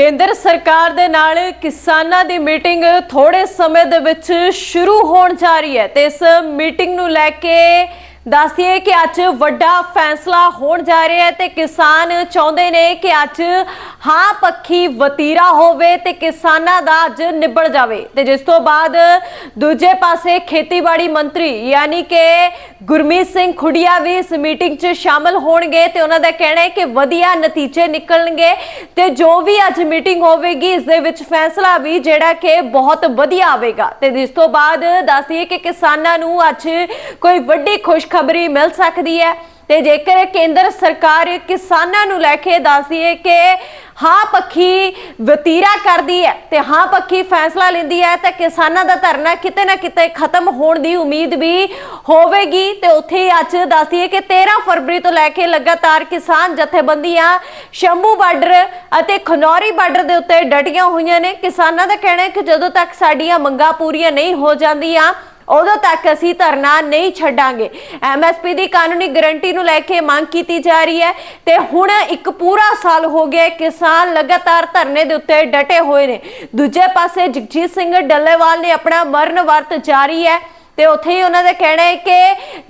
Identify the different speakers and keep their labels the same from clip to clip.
Speaker 1: ਕੇਂਦਰ ਸਰਕਾਰ ਦੇ ਨਾਲ ਕਿਸਾਨਾਂ ਦੀ ਮੀਟਿੰਗ ਥੋੜੇ ਸਮੇਂ ਦੇ ਵਿੱਚ ਸ਼ੁਰੂ ਹੋਣ ਜਾ ਰਹੀ ਹੈ ਤੇ ਇਸ ਮੀਟਿੰਗ ਨੂੰ ਲੈ ਕੇ ਦੱਸਦੀਏ ਕਿ ਅੱਜ ਵੱਡਾ ਫੈਸਲਾ ਹੋਣ ਜਾ ਰਿਹਾ ਹੈ ਤੇ ਕਿਸਾਨ ਚਾਹੁੰਦੇ ਨੇ ਕਿ ਅੱਜ ਹਾਂ ਪੱਖੀ ਵਤੀਰਾ ਹੋਵੇ ਤੇ ਕਿਸਾਨਾਂ ਦਾ ਅੱਜ ਨਿਬੜ ਜਾਵੇ। ਤੇ ਜਿਸ ਤੋਂ ਬਾਅਦ ਦੂਜੇ ਪਾਸੇ ਖੇਤੀਬਾੜੀ ਮੰਤਰੀ ਯਾਨੀ ਕਿ ਗੁਰਮੀਤ ਸਿੰਘ ਖੁੜੀਆ ਵੀ ਇਸ ਮੀਟਿੰਗ 'ਚ ਸ਼ਾਮਲ ਹੋਣਗੇ ਤੇ ਉਹਨਾਂ ਦਾ ਕਹਿਣਾ ਹੈ ਕਿ ਵਧੀਆ ਨਤੀਜੇ ਨਿਕਲਣਗੇ ਤੇ ਜੋ ਵੀ ਅੱਜ ਮੀਟਿੰਗ ਹੋਵੇਗੀ, ਇਸ ਦੇ ਵਿੱਚ ਫੈਸਲਾ ਵੀ ਜਿਹੜਾ ਕਿ ਬਹੁਤ ਵਧੀਆ ਆਵੇਗਾ। ਤੇ ਜਿਸ ਤੋਂ ਬਾਅਦ ਦੱਸਦੀਏ ਕਿ ਕਿਸਾਨਾਂ ਨੂੰ ਅੱਜ ਕੋਈ ਵੱਡੀ ਖੁਸ਼ਖਬਰੀ ਮਿਲ ਸਕਦੀ ਹੈ। ਤੇ ਜੇਕਰ ਕੇਂਦਰ ਸਰਕਾਰ ਕਿਸਾਨਾਂ ਨੂੰ ਲੈ ਕੇ ਦੱਸਦੀ ਹੈ ਕਿ ਹਾਂ ਪੱਖੀ ਵਤੀਰਾ ਕਰਦੀ ਹੈ ਤੇ ਹਾਂ ਪੱਖੀ ਫੈਸਲਾ ਲੈਂਦੀ ਹੈ, ਤਾਂ ਕਿਸਾਨਾਂ ਦਾ ਧਰਨਾ ਕਿਤੇ ਨਾ ਕਿਤੇ ਖਤਮ ਹੋਣ ਦੀ ਉਮੀਦ ਵੀ ਹੋਵੇਗੀ। ਤੇ ਉੱਥੇ ਹੀ ਅੱਜ ਦੱਸਦੀ ਹੈ ਕਿ 13 ਫਰਵਰੀ ਤੋਂ ਲੈ ਕੇ ਲਗਾਤਾਰ ਕਿਸਾਨ ਜਥੇਬੰਦੀਆਂ, ਸ਼ੰਭੂ ਬਾਰਡਰ ਅਤੇ ਖਨੌਰੀ ਬਾਰਡਰ ਦੇ ਉੱਤੇ ਡਟੀਆਂ ਹੋਈਆਂ ਨੇ। ਕਿਸਾਨਾਂ ਦਾ ਕਹਿਣਾ ਹੈ ਕਿ ਜਦੋਂ ਤੱਕ ਸਾਡੀਆਂ ਮੰਗਾਂ ਪੂਰੀਆਂ ਨਹੀਂ ਹੋ ਜਾਂਦੀਆਂ ਉਦੋਂ ਤੱਕ ਅਸੀਂ ਧਰਨਾ ਨਹੀਂ ਛੱਡਾਂਗੇ। ਐਮਐਸਪੀ ਦੀ ਕਾਨੂੰਨੀ ਗਾਰੰਟੀ ਨੂੰ ਲੈ ਕੇ ਮੰਗ ਕੀਤੀ ਜਾ ਰਹੀ ਹੈ ਤੇ ਹੁਣ ਇੱਕ ਪੂਰਾ ਸਾਲ ਹੋ ਗਿਆ ਕਿਸਾਨ ਲਗਾਤਾਰ ਧਰਨੇ ਦੇ ਉੱਤੇ ਡਟੇ ਹੋਏ ਨੇ। ਦੂਜੇ ਪਾਸੇ ਜਗਜੀਤ ਸਿੰਘ ਡੱਲੇਵਾਲ ਨੇ ਆਪਣਾ ਮਰਨ ਵਰਤ ਜਾਰੀ ਹੈ ਤੇ ਉੱਥੇ ਹੀ ਉਹਨਾਂ ਦਾ ਕਹਿਣਾ ਹੈ ਕਿ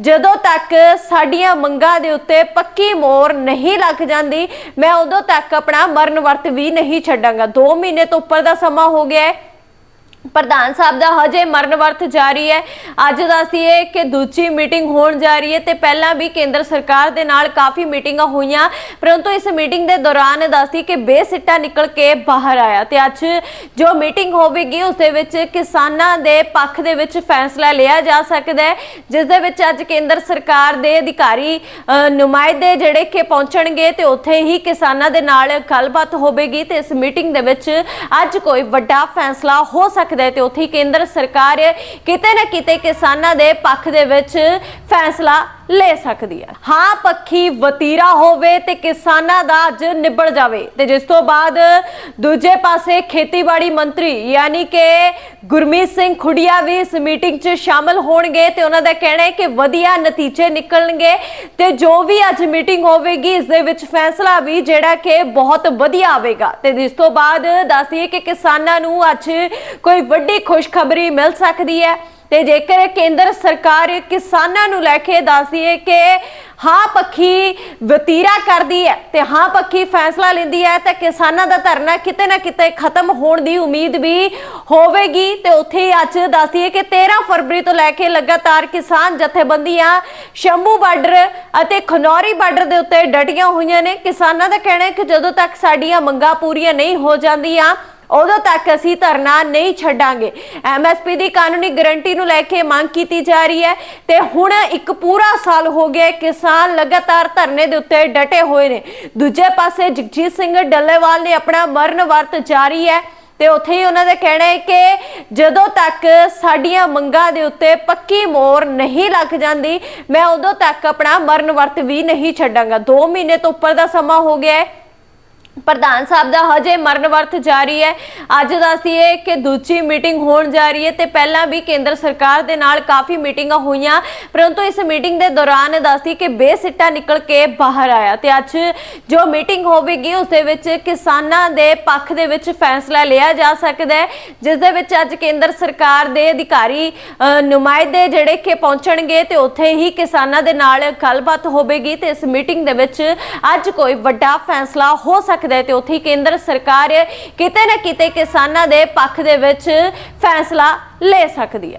Speaker 1: ਜਦੋਂ ਤੱਕ ਸਾਡੀਆਂ ਮੰਗਾਂ ਦੇ ਉੱਤੇ ਪੱਕੀ ਮੋਰ ਨਹੀਂ ਲੱਗ ਜਾਂਦੀ, ਮੈਂ ਉਦੋਂ ਤੱਕ ਆਪਣਾ ਮਰਨ ਵਰਤ ਵੀ ਨਹੀਂ ਛੱਡਾਂਗਾ। 2 ਮਹੀਨੇ ਤੋਂ ਉੱਪਰ ਦਾ ਸਮਾਂ ਹੋ ਗਿਆ ਹੈ। ਪ੍ਰਧਾਨ ਸਾਹਿਬ ਦਾ ਹਜੇ ਮਰਨ ਵਰਤ ਜਾਰੀ ਹੈ। ਅੱਜ ਦੱਸਦੀਏ ਕਿ ਦੂਜੀ ਮੀਟਿੰਗ ਹੋਣ ਜਾ ਰਹੀ ਹੈ ਤੇ ਪਹਿਲਾਂ ਵੀ ਕੇਂਦਰ ਸਰਕਾਰ ਦੇ ਨਾਲ ਕਾਫੀ ਮੀਟਿੰਗਾਂ ਹੋਈਆਂ। ਪਰੰਤੂ ਇਸ ਮੀਟਿੰਗ ਦੇ ਦੌਰਾਨ ਦੱਸਦੀ ਕਿ ਬੇਸਿੱਟਾ ਨਿਕਲ ਕੇ ਬਾਹਰ ਆਇਆ ਤੇ ਅੱਜ ਜੋ ਮੀਟਿੰਗ ਹੋਵੇਗੀ, ਉਸ ਦੇ ਵਿੱਚ ਕਿਸਾਨਾਂ ਦੇ ਪੱਖ ਦੇ ਵਿੱਚ ਫੈਸਲਾ ਲਿਆ ਜਾ ਸਕਦਾ ਹੈ, ਜਿਸ ਦੇ ਵਿੱਚ ਅੱਜ ਕੇਂਦਰ ਸਰਕਾਰ ਦੇ ਅਧਿਕਾਰੀ ਨੁਮਾਇੰਦੇ ਜਿਹੜੇ ਕਿ ਪਹੁੰਚਣਗੇ ਤੇ ਉੱਥੇ ਹੀ ਕਿਸਾਨਾਂ ਦੇ ਨਾਲ ਗੱਲਬਾਤ ਹੋਵੇਗੀ ਤੇ ਇਸ ਮੀਟਿੰਗ ਦੇ ਵਿੱਚ ਅੱਜ ਕੋਈ ਵੱਡਾ ਫੈਸਲਾ ਹੋ ਸਕਦਾ ਹੈ ਤੇ ਉੱਥੇ ਹੀ ਕੇਂਦਰ ਸਰਕਾਰ ਕਿਤੇ ਨਾ ਕਿਤੇ ਕਿਸਾਨਾਂ ਦੇ ਪੱਖ ਦੇ ਵਿੱਚ ਫੈਸਲਾ ਲੈ ਸਕਦੀ ਹੈ ਹਾਂ, ਪੱਖੀ ਵਤੀਰਾ ਹੋਵੇ ਤੇ ਕਿਸਾਨਾਂ ਦਾ ਅੱਜ ਨਿਬੜ ਜਾਵੇ। ਤੇ ਜਿਸ ਤੋਂ ਬਾਅਦ ਦੂਜੇ ਪਾਸੇ ਖੇਤੀਬਾੜੀ ਮੰਤਰੀ ਯਾਨੀ ਕਿ ਗੁਰਮੀਤ ਸਿੰਘ ਖੁੱਡੀਆ ਵੀ ਇਸ ਮੀਟਿੰਗ 'ਚ ਸ਼ਾਮਲ ਹੋਣਗੇ ਤੇ ਉਹਨਾਂ ਦਾ ਕਹਿਣਾ ਹੈ ਕਿ ਵਧੀਆ ਨਤੀਜੇ ਨਿਕਲਣਗੇ ਤੇ ਜੋ ਵੀ ਅੱਜ ਮੀਟਿੰਗ ਹੋਵੇਗੀ, ਇਸ ਦੇ ਵਿੱਚ ਫੈਸਲਾ ਵੀ ਜਿਹੜਾ ਕਿ ਬਹੁਤ ਵਧੀਆ ਆਵੇਗਾ। ਤੇ ਜਿਸ ਤੋਂ ਬਾਅਦ ਦੱਸਦੀਏ ਕਿ ਕਿਸਾਨਾਂ ਨੂੰ ਅੱਜ ਕੋਈ ਵੱਡੀ ਖੁਸ਼ਖਬਰੀ ਮਿਲ ਸਕਦੀ ਹੈ। ਤੇ ਜੇਕਰ ਕੇਂਦਰ ਸਰਕਾਰ ਕਿਸਾਨਾਂ ਨੂੰ ਲੈ ਕੇ ਦੱਸਦੀ ਹੈ ਕਿ ਹਾਂ ਪੱਖੀ ਵਤੀਰਾ ਕਰਦੀ ਹੈ ਤੇ ਹਾਂ ਪੱਖੀ ਫੈਸਲਾ ਲੈਂਦੀ ਹੈ ਤਾਂ ਕਿਸਾਨਾਂ ਦਾ ਧਰਨਾ ਕਿਤੇ ਨਾ ਕਿਤੇ ਖਤਮ ਹੋਣ ਦੀ ਉਮੀਦ ਵੀ ਹੋਵੇਗੀ। ਤੇ ਉੱਥੇ ਹੀ ਅੱਜ ਦੱਸਦੀ ਹੈ ਕਿ 13 ਫਰਵਰੀ ਤੋਂ ਲੈ ਕੇ ਲਗਾਤਾਰ ਕਿਸਾਨ ਜਥੇਬੰਦੀਆਂ, ਸ਼ੰਭੂ ਬਾਰਡਰ ਅਤੇ ਖਨੌਰੀ ਬਾਰਡਰ ਦੇ ਉੱਤੇ ਡਟੀਆਂ ਹੋਈਆਂ ਨੇ। ਕਿਸਾਨਾਂ ਦਾ ਕਹਿਣਾ ਹੈ ਕਿ ਜਦੋਂ ਤੱਕ ਸਾਡੀਆਂ ਮੰਗਾਂ ਪੂਰੀਆਂ ਨਹੀਂ ਹੋ ਜਾਂਦੀਆਂ ਉਦੋਂ ਤੱਕ ਅਸੀਂ ਧਰਨਾ ਨਹੀਂ ਛੱਡਾਂਗੇ। ਐਮਐਸਪੀ ਦੀ ਕਾਨੂੰਨੀ ਗਾਰੰਟੀ ਨੂੰ ਲੈ ਕੇ ਮੰਗ ਕੀਤੀ ਜਾ ਰਹੀ ਹੈ ਤੇ ਹੁਣ ਇੱਕ ਪੂਰਾ ਸਾਲ ਹੋ ਗਿਆ ਕਿਸਾਨ ਲਗਾਤਾਰ ਧਰਨੇ ਦੇ ਉੱਤੇ ਡਟੇ ਹੋਏ ਨੇ। ਦੂਜੇ ਪਾਸੇ ਜਗਜੀਤ ਸਿੰਘ ਡੱਲੇਵਾਲ ਨੇ ਆਪਣਾ ਮਰਨ ਵਰਤ ਜਾਰੀ ਹੈ ਤੇ ਉੱਥੇ ਹੀ ਉਹਨਾਂ ਦਾ ਕਹਿਣਾ ਹੈ ਕਿ ਜਦੋਂ ਤੱਕ ਸਾਡੀਆਂ ਮੰਗਾਂ ਦੇ ਉੱਤੇ ਪੱਕੀ ਮੋਰ ਨਹੀਂ ਲੱਗ ਜਾਂਦੀ, ਮੈਂ ਉਦੋਂ ਤੱਕ ਆਪਣਾ ਮਰਨ ਵਰਤ ਵੀ ਨਹੀਂ ਛੱਡਾਂਗਾ। 2 ਮਹੀਨੇ ਤੋਂ ਉੱਪਰ ਦਾ ਸਮਾਂ ਹੋ ਗਿਆ ਹੈ। ਪ੍ਰਧਾਨ ਸਾਹਿਬ ਦਾ ਹਜੇ ਮਰਨ ਵਰਤ ਜਾਰੀ ਹੈ। ਅੱਜ ਦੱਸਦੀਏ ਕਿ ਦੂਜੀ ਮੀਟਿੰਗ ਹੋਣ ਜਾ ਰਹੀ ਹੈ ਤੇ ਪਹਿਲਾਂ ਵੀ ਕੇਂਦਰ ਸਰਕਾਰ ਦੇ ਨਾਲ ਕਾਫੀ ਮੀਟਿੰਗਾਂ ਹੋਈਆਂ। ਪਰੰਤੂ ਇਸ ਮੀਟਿੰਗ ਦੇ ਦੌਰਾਨ ਦੱਸਦੀ ਕਿ ਬੇਸਿੱਟਾ ਨਿਕਲ ਕੇ ਬਾਹਰ ਆਇਆ ਤੇ ਅੱਜ ਜੋ ਮੀਟਿੰਗ ਹੋਵੇਗੀ, ਉਸ ਦੇ ਵਿੱਚ ਕਿਸਾਨਾਂ ਦੇ ਪੱਖ ਦੇ ਵਿੱਚ ਫੈਸਲਾ ਲਿਆ ਜਾ ਸਕਦਾ ਹੈ, ਜਿਸ ਦੇ ਵਿੱਚ ਅੱਜ ਕੇਂਦਰ ਸਰਕਾਰ ਦੇ ਅਧਿਕਾਰੀ ਨੁਮਾਇੰਦੇ ਜਿਹੜੇ ਕਿ ਪਹੁੰਚਣਗੇ ਤੇ ਉੱਥੇ ਹੀ ਕਿਸਾਨਾਂ ਦੇ ਨਾਲ ਗੱਲਬਾਤ ਹੋਵੇਗੀ ਤੇ ਇਸ ਮੀਟਿੰਗ ਦੇ ਵਿੱਚ ਅੱਜ ਕੋਈ ਵੱਡਾ ਫੈਸਲਾ ਹੋ ਸਕਦਾ ਹੈ ਤੇ ਉੱਥੇ ਹੀ ਕੇਂਦਰ ਸਰਕਾਰ ਕਿਤੇ ਨਾ ਕਿਤੇ ਕਿਸਾਨਾਂ ਦੇ ਪੱਖ ਦੇ ਵਿੱਚ ਫੈਸਲਾ ਲੈ ਸਕਦੀ ਹੈ।